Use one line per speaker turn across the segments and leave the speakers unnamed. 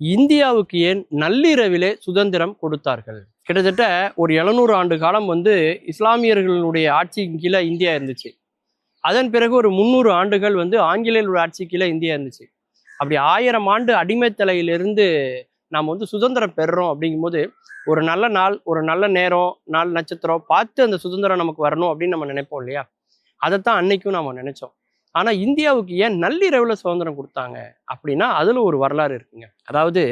இந்தியாவுக்கு ஏன் நள்ளிரவிலே சுதந்திரம் கொடுத்தார்கள்? கிட்டத்தட்ட ஒரு எழுநூறு ஆண்டு காலம் வந்து இஸ்லாமியர்களுடைய ஆட்சியின் கீழே இந்தியா இருந்துச்சு. அதன் பிறகு ஒரு முந்நூறு ஆண்டுகள் வந்து ஆங்கிலேயர்களுடைய ஆட்சி கீழே இந்தியா இருந்துச்சு. அப்படி ஆயிரம் ஆண்டு அடிமைத்தலையிலிருந்து நாம் வந்து சுதந்திரம் பெறுறோம் அப்படிங்கும்போது ஒரு நல்ல நாள் ஒரு நல்ல நேரம் நாள் நட்சத்திரம் பார்த்து அந்த சுதந்திரம் நமக்கு வரணும் அப்படின்னு நம்ம நினைப்போம் இல்லையா? அதைத்தான் அன்னைக்கும் நம்ம நினைச்சோம். ஆனால் இந்தியாவுக்கு ஏன் நள்ளிரவில் சுதந்திரம் கொடுத்தாங்க அப்படின்னா அதில் ஒரு வரலாறு இருக்குங்க. அதாவது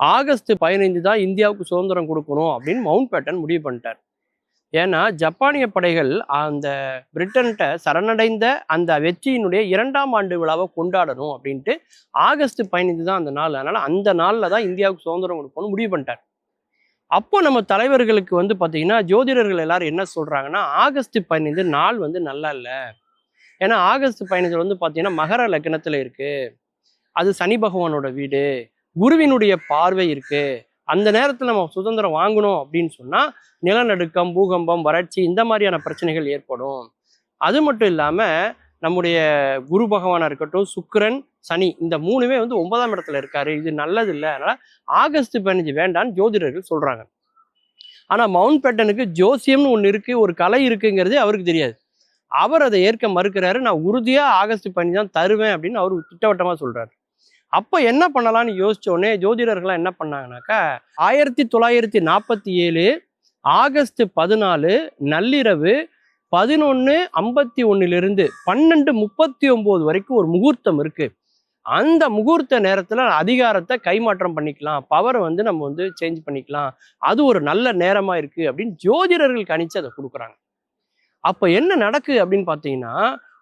ஆகஸ்ட் பதினைந்து தான் இந்தியாவுக்கு சுதந்திரம் கொடுக்கணும் அப்படின்னு மவுண்ட் பேட்டன் முடிவு பண்ணிட்டார். ஏன்னா ஜப்பானிய படைகள் அந்த பிரிட்டன்கிட்ட சரணடைந்த அந்த வெற்றியினுடைய இரண்டாம் ஆண்டு விழாவை கொண்டாடணும் அப்படின்ட்டு ஆகஸ்ட் பதினைந்து தான் அந்த நாள். அதனால் அந்த நாளில் தான் இந்தியாவுக்கு சுதந்திரம் கொடுக்கணும்னு முடிவு பண்ணிட்டார். அப்போ நம்ம தலைவர்களுக்கு வந்து பார்த்தீங்கன்னா ஜோதிடர்கள் எல்லாரும் என்ன சொல்கிறாங்கன்னா ஆகஸ்ட் பதினைந்து நாள் வந்து நல்லா இல்லை. ஏன்னா ஆகஸ்ட் பயணத்தில் வந்து பார்த்தீங்கன்னா மகர லக்னத்தில் இருக்கு. அது சனி பகவானோட வீடு. குருவினுடைய பார்வை இருக்கு. அந்த நேரத்தில் நம்ம சுதந்திரம் வாங்கணும் அப்படின்னு சொன்னா நிலநடுக்கம் பூகம்பம் வறட்சி இந்த மாதிரியான பிரச்சனைகள் ஏற்படும். அது மட்டும் இல்லாம நம்முடைய குரு பகவானாக இருக்கட்டும் சுக்கரன் சனி இந்த மூணுமே வந்து ஒன்பதாம் இடத்துல இருக்காரு. இது நல்லது இல்லை. அதனால ஆகஸ்ட் பதினஞ்சு வேண்டான்னு ஜோதிடர்கள் சொல்றாங்க. ஆனா மவுண்ட் பேட்டனுக்கு ஜோசியம்னு ஒன்று இருக்கு ஒரு கலை இருக்குங்கிறதே அவருக்கு தெரியாது. அவர் அதை ஏற்க மறுக்கிறாரு. நான் உறுதியாக ஆகஸ்ட் பண்ணி தான் தருவேன் அப்படின்னு அவர் திட்டவட்டமாக சொல்கிறாரு அப்போ என்ன பண்ணலாம்னு யோசிச்ச உடனே ஜோதிடர்கள்லாம் என்ன பண்ணாங்கனாக்கா ஆயிரத்தி தொள்ளாயிரத்தி நாற்பத்தி ஏழு ஆகஸ்ட் பதினாலு நள்ளிரவு பதினொன்று ஐம்பத்தி ஒன்னிலிருந்து பன்னெண்டு முப்பத்தி ஒம்பது வரைக்கும் ஒரு முகூர்த்தம் இருக்குது அந்த முகூர்த்த நேரத்தில் அதிகாரத்தை கைமாற்றம் பண்ணிக்கலாம். பவரை வந்து நம்ம வந்து சேஞ்ச் பண்ணிக்கலாம். அது ஒரு நல்ல நேரமாக இருக்குது அப்படின்னு ஜோதிடர்கள் கணிச்சு அதை கொடுக்குறாங்க. அப்போ என்ன நடக்கு அப்படின்னு பார்த்தீங்கன்னா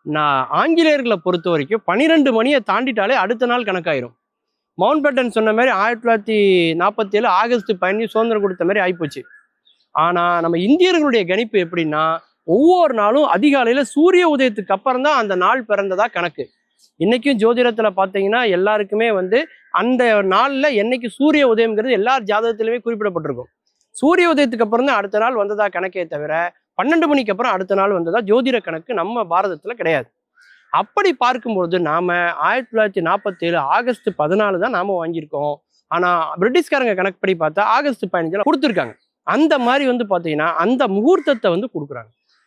நான் ஆங்கிலேயர்களை பொறுத்த வரைக்கும் பன்னிரெண்டு மணியை தாண்டிட்டாலே அடுத்த நாள் கணக்காயிரும். மவுண்ட் பேட்டன் சொன்ன மாதிரி ஆயிரத்தி தொள்ளாயிரத்தி நாற்பத்தி ஏழு ஆகஸ்ட் பயணி சுதந்திரம் கொடுத்த மாதிரி ஆயிப்போச்சு. ஆனால் நம்ம இந்தியர்களுடைய கணிப்பு எப்படின்னா ஒவ்வொரு நாளும் அதிகாலையில் சூரிய உதயத்துக்கு அப்புறம் தான் அந்த நாள் பிறந்ததா கணக்கு. இன்னைக்கும் ஜோதிடத்தில் பார்த்தீங்கன்னா எல்லாருக்குமே வந்து அந்த நாளில் என்னைக்கு சூரிய உதயம்ங்கிறது எல்லார் ஜாதகத்திலுமே குறிப்பிடப்பட்டிருக்கும். சூரிய உதயத்துக்கு அப்புறம் தான் அடுத்த நாள் வந்ததா கணக்கே தவிர பன்னெண்டு மணிக்கு அப்புறம் அடுத்த நாள் வந்ததா ஜோதிட கணக்கு நம்ம பாரதத்துல கிடையாது. அப்படி பார்க்கும்பொழுது நாம ஆயிரத்தி தொள்ளாயிரத்தி நாற்பத்தி ஏழு ஆகஸ்ட் பதினாலு தான் நாம வாங்கியிருக்கோம். ஆனா பிரிட்டிஷ்காரங்க கணக்குப்படி பார்த்தா ஆகஸ்ட் பதினஞ்சில் கொடுத்துருக்காங்க. அந்த மாதிரி வந்து பாத்தீங்கன்னா அந்த முகூர்த்தத்தை வந்து கொடுக்குறாங்க.